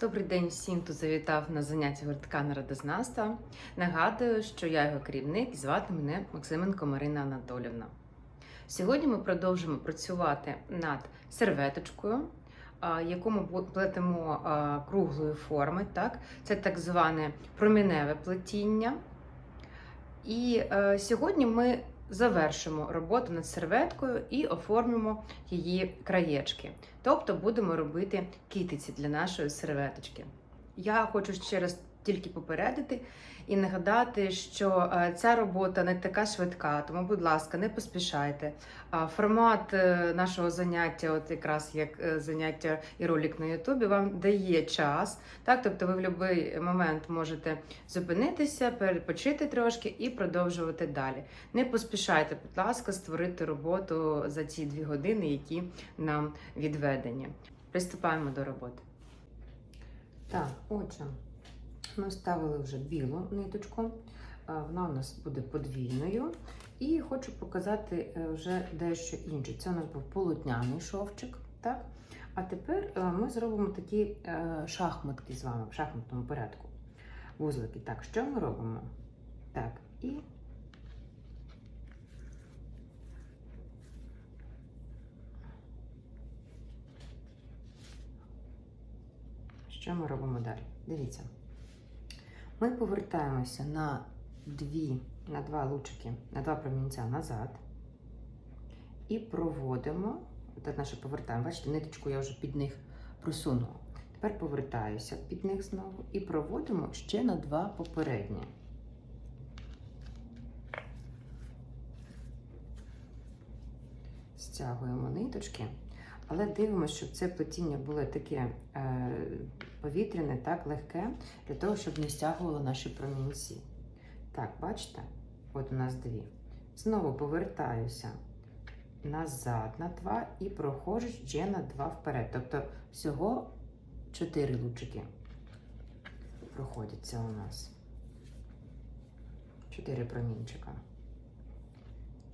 Добрий день всім, хто завітав на заняття гуртка народознавства. Нагадую, що я його керівник і звати мене Максименко Марина Анатолівна. Сьогодні ми продовжимо працювати над серветочкою, яку ми плетемо круглої форми. Так? Це так зване проміневе плетіння. І е, сьогодні ми завершимо роботу над серветкою і оформимо її краєчки. Тобто будемо робити китиці для нашої серветочки. Я хочу ще раз тільки попередити і нагадати, що е, ця робота не така швидка, тому, будь ласка, не поспішайте. Формат е, нашого заняття, от якраз як е, заняття і ролик на Ютубі, вам дає час. Так, тобто ви в будь-який момент можете зупинитися, перепочити трошки і продовжувати далі. Не поспішайте, будь ласка, створити роботу за ці дві години, які нам відведені. Приступаємо до роботи. Так, отже, ми вставили вже білу ниточку. Вона у нас буде подвійною. І хочу показати е, вже дещо інше. Це у нас був полотняний шовчик. Так? А тепер е, ми зробимо такі е, шахматки з вами в шахматному порядку. Вузлики. Так, що ми робимо? Так, і Що ми робимо далі? Дивіться. Ми повертаємося на дві, на два лучики, на два промінця назад і проводимо. От наше повертаємо. Бачите, ниточку я вже під них просунула. Тепер повертаюся під них знову і проводимо ще на два попередні. Стягуємо ниточки. Але дивимося, щоб це плетіння було таке е, повітряне, так, легке, для того, щоб не стягувало наші промінці. Так, бачите? От у нас дві. Знову повертаюся назад на два і проходжу ще на два вперед. Тобто всього чотири лучики проходяться у нас. Чотири промінчика.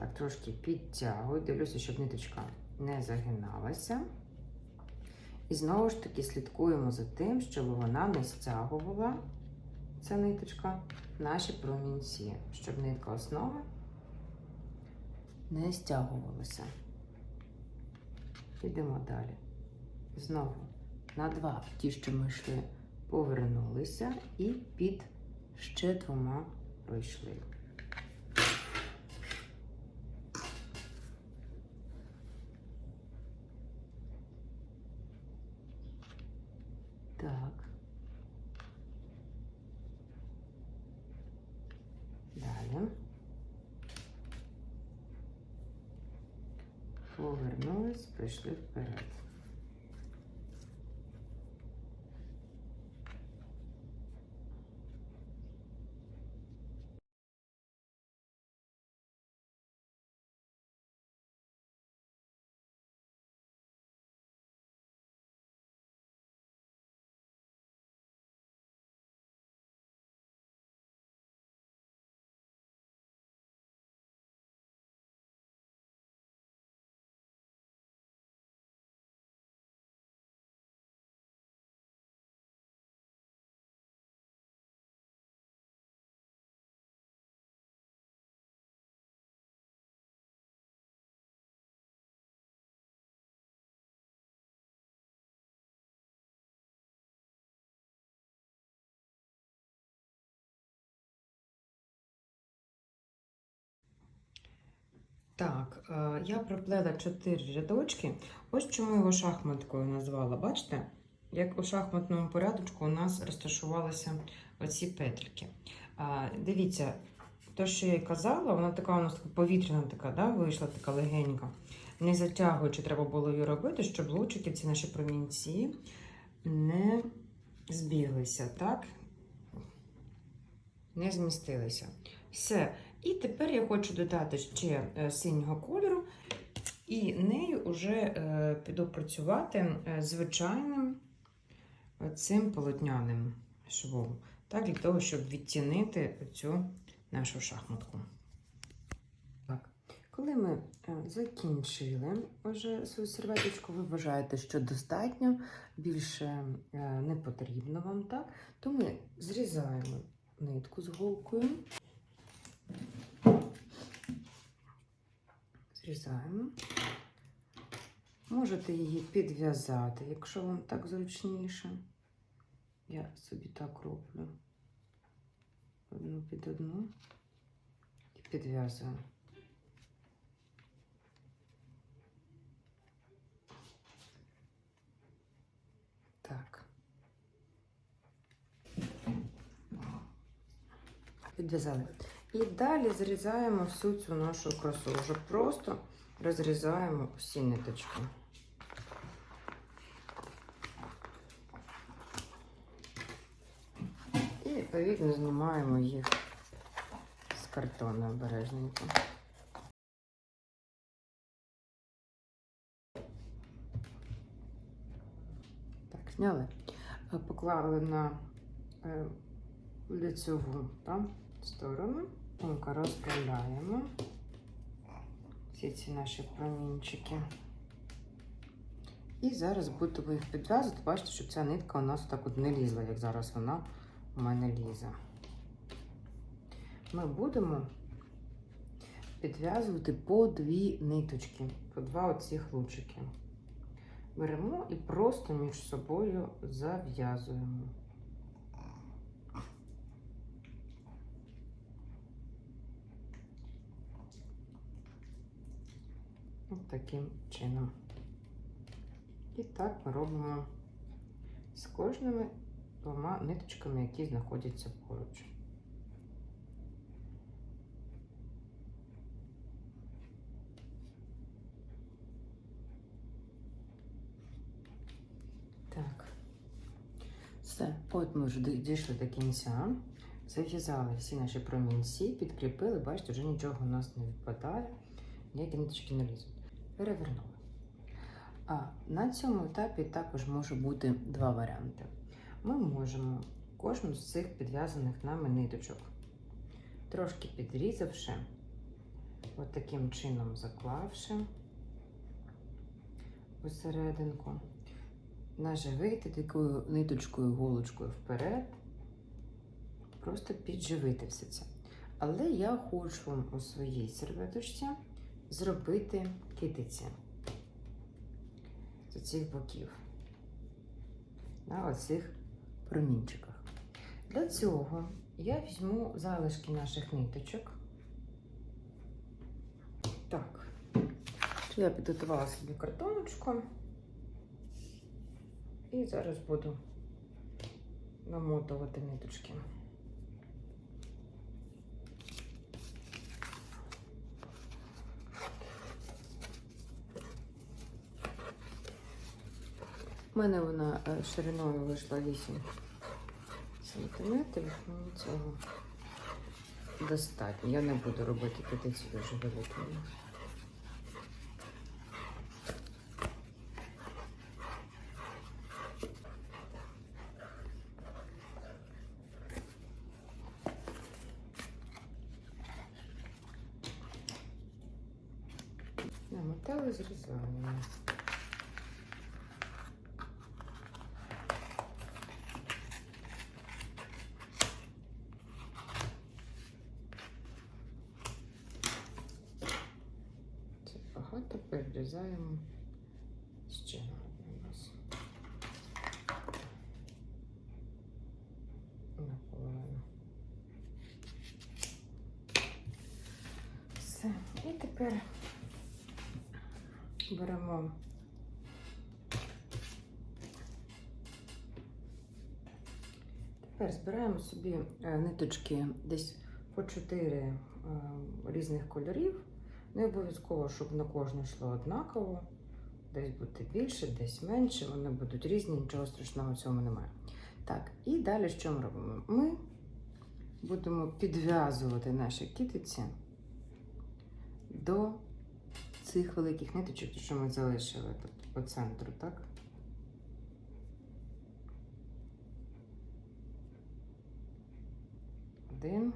Так, трошки підтягую, дивлюся, щоб ниточка не загиналася. І знову ж таки слідкуємо за тим, щоб вона не стягувала ця ниточка наші промінці, щоб нитка основи не стягувалася. Підемо далі. Знову на два ті, що ми йшли, повернулися і під ще двома пройшли. Так. Далі. Повернулись, прийшли вперед. Так, е, я проплела 4 рядочки. Ось чому його шахматкою назвала. Бачите, як у шахматному порядочку у нас розташувалися оці петельки. Е, Дивіться, те, що я й казала, вона така у нас така повітряна така, да, вийшла така легенька. Не затягуючи, треба було її робити, щоб лучики, ці наші промінці, не збіглися, так? Не змістилися. Все. І тепер я хочу додати ще е, синього кольору, і нею вже е, піду е, звичайним цим полотняним швом, так, для того, щоб відтінити цю нашу шахматку. Так. Коли ми закінчили вже свою серветочку, ви вважаєте, що достатньо, більше не потрібно вам, так? То ми зрізаємо нитку з голкою. Зрізаємо. Можете її підв'язати, якщо вам так зручніше. Я собі так роблю. Одну під одну і підв'язую. Так. Підв'язали. І далі зрізаємо всю цю нашу красу. Вже просто розрізаємо всі ниточки. І відповідно знімаємо їх з картону обережненько. Так, зняли. Поклали на е, лицьову сторону. Тонко розправляємо всі ці наші промінчики. І зараз будемо їх підв'язувати. Бачите, щоб ця нитка у нас так от не лізла, як зараз вона у мене лізе. Ми будемо підв'язувати по дві ниточки, по два оцих лучики. Беремо і просто між собою зав'язуємо. Ось таким чином. І так ми робимо з кожними двома ниточками, які знаходяться поруч. Так. Все, от ми вже дійшли до кінця. Зав'язали всі наші промінці, підкріпили, бачите, вже нічого у нас не відпадає, ніякі ниточки не лізуть. Перевернули. А на цьому етапі також може бути два варіанти. Ми можемо кожну з цих підв'язаних нами ниточок, трошки підрізавши, от таким чином заклавши посерединку, наживити такою ниточкою, голочкою вперед, просто підживити все це. Але я хочу у своїй серветочці зробити китиці з цих боків на оцих промінчиках. Для цього я візьму залишки наших ниточок. Так, я підготувала собі картоночку і зараз буду намотувати ниточки. У мене вона е, шириною вийшла 8 сантиметрів. Мені цього достатньо. Я не буду робити петицію дуже великими. Намотали, зрізаємо. Це багато перерізаємо ще один раз. Наполовину. Все. І тепер беремо Тепер збираємо собі е, ниточки десь по 4 різних кольорів. Не обов'язково, щоб на кожну йшло однаково. Десь буде більше, десь менше, вони будуть різні, нічого страшного в цьому немає. Так, і далі що ми робимо? Ми будемо підв'язувати наші китиці до цих великих ниточок, що ми залишили тут по центру, так? Один,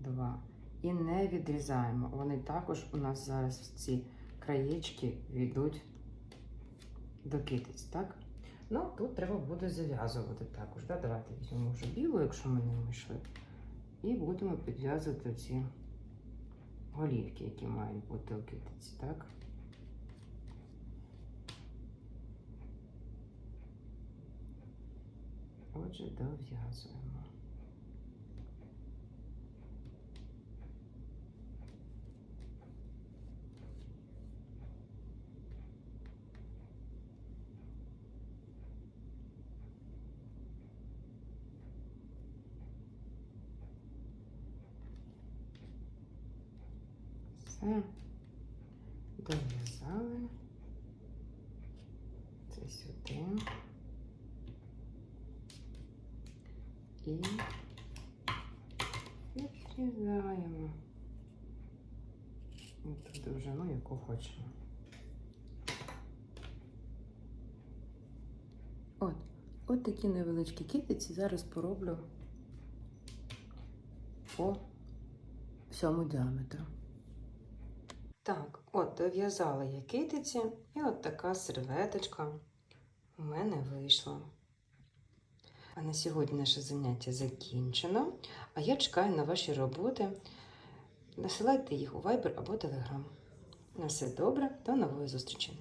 два. І не відрізаємо. Вони також у нас зараз ці краєчки йдуть до китиць, так? Ну, тут треба буде зав'язувати також. Да? Давайте візьмемо вже білу, якщо ми не вийшли. І будемо підв'язувати ці голівки, які мають бути у китиці, так? Отже, дов'язуємо. Все. Дов'язали. Це сюди. І відрізаємо. Ту довжину, яку хочемо. От, от такі невеличкі китиці зараз пороблю по всьому діаметру. Так, от дов'язала я китиці, і от така серветочка у мене вийшла. А на сьогодні наше заняття закінчено. А я чекаю на ваші роботи. Насилайте їх у Viber або Telegram. На все добре, до нової зустрічі!